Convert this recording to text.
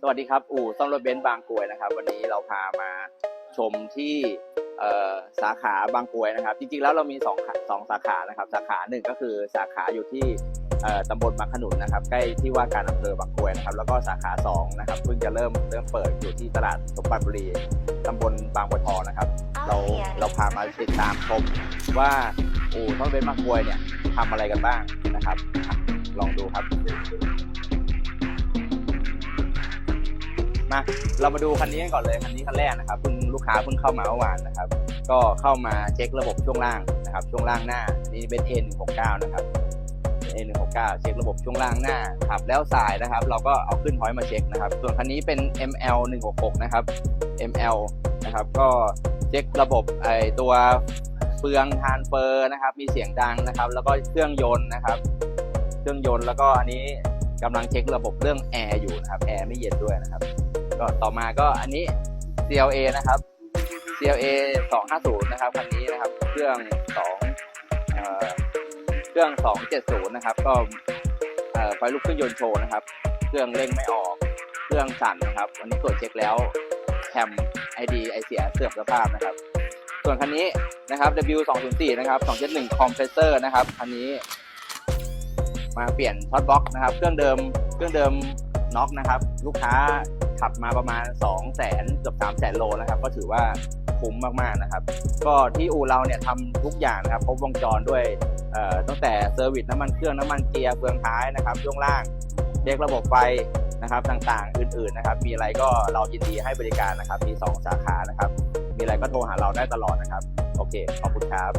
สวัสดีครับ อู่ซ่อมรถเบนซ์บางกรวยนะครับ วันนี้เราพามาชมที่เอ่อสาขาบางกรวยนะครับ จริงๆแล้วเรามีสองขาสองสาขานะครับ สาขาหนึ่งก็คือสาขาอยู่ที่เอ่อตำบลบางขนุนนะครับ ใกล้ที่ว่าการอำเภอบางกรวยนะครับ แล้วก็สาขาสองนะครับเพิ่งจะเริ่มเริ่มเปิดอยู่ที่ตลาดสมบัติบุรีตำบลบางบัวทองนะครับ เราเราพามาติดตามชมว่าอู่ซ่อมรถเบนซ์บางกรวยเนี่ยทำอะไรกันบ้างนะครับอะลองดูครับ มาเรามาดูคันนี้กันก่อนเลยคันนี้คันแรกนะครับเพิ่งลูกค้าเพิ่งเข้ามาเมื่อวานนะครับ ก็เข้ามาเช็คระบบช่วงล่างนะครับ ช่วงล่างหน้านี่เป็น A169 นะครับ A169 เช็คระบบช่วงล่างหน้าขับแล้วสายนะครับ เราก็เอาขึ้นพอยต์มาเช็คนะครับ ส่วนคันนี้เป็น ML166 นะครับ ML นะครับ ก็เช็คระบบไอตัวเฟืองทานเฟอร์นะครับ มีเสียงดังนะครับ แล้วก็เครื่องยนต์นะครับ เครื่องยนต์แล้วก็อันนี้ กำลังเช็คระบบเรื่องแอร์อยู่นะครับแอร์ไม่เย็นด้วยนะครับ ก็ต่อมาก็อันนี้ CLA นะครับ CLA 250 นะครับคันนี้นะครับ เครื่อง2เอเครื่อง 270 นะครับ ก็ไฟลุกเครื่องยนต์โชว์นะครับ เครื่องเร่งไม่ออก เครื่องสั่นนะครับวันนี้ตรวจเช็คแล้วแคม ID ไอเสียเสื่อมสภาพนะครับ ส่วนคันนี้นะครับ W 204 นะครับ 271 Compressor นะครับคันนี้ มาเปลี่ยนท็อตบ็อกนะครับ เครื่องเดิมเครื่องเดิมน็อกนะครับ ลูกค้าขับมาประมาณ 2 0 0แสนเกือบ3 0 0แสนโลนะครับ ก็ถือว่าคุ้มมากๆนะครับ ก็ที่อู่เราเนี่ยทำทุกอย่างนะครับ ครบวงจรด้วยตั้งแต่เซอร์วิสน้ำมันเครื่องน้ำมันเกียร์เฟืองท้ายนะครับช่วงล่างเช็คระบบไฟนะครับต่างๆ อื่นๆนะครับ มีอะไรก็เรายินดีให้บริการนะครับ มี 2 สาขานะครับ มีอะไรก็โทรหาเราได้ตลอดนะครับ โอเค ขอบคุณครับ